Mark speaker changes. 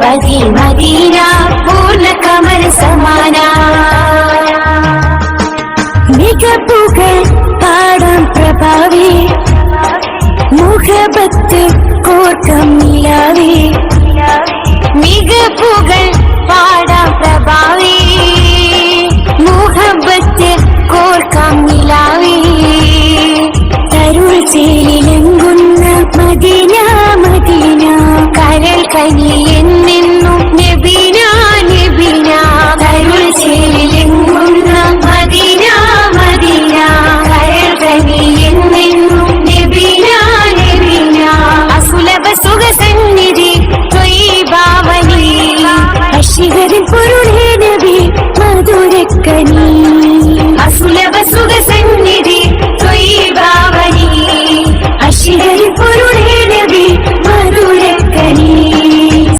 Speaker 1: പതി മദീന പൂർണ കമൽ സമാന. മികപ്പുകൾ പാടം പ്രഭാവി. മുഖപത്ത് കോർക്കം നിലാവേ. മികപ്പുകൾ പാടാം പ്രഭാവി. മുഹബത്ത് കോർക്കം നിലാവേ. തരുൾ ചേലിലങ്കുന്ന করুন হে নবী মাদুর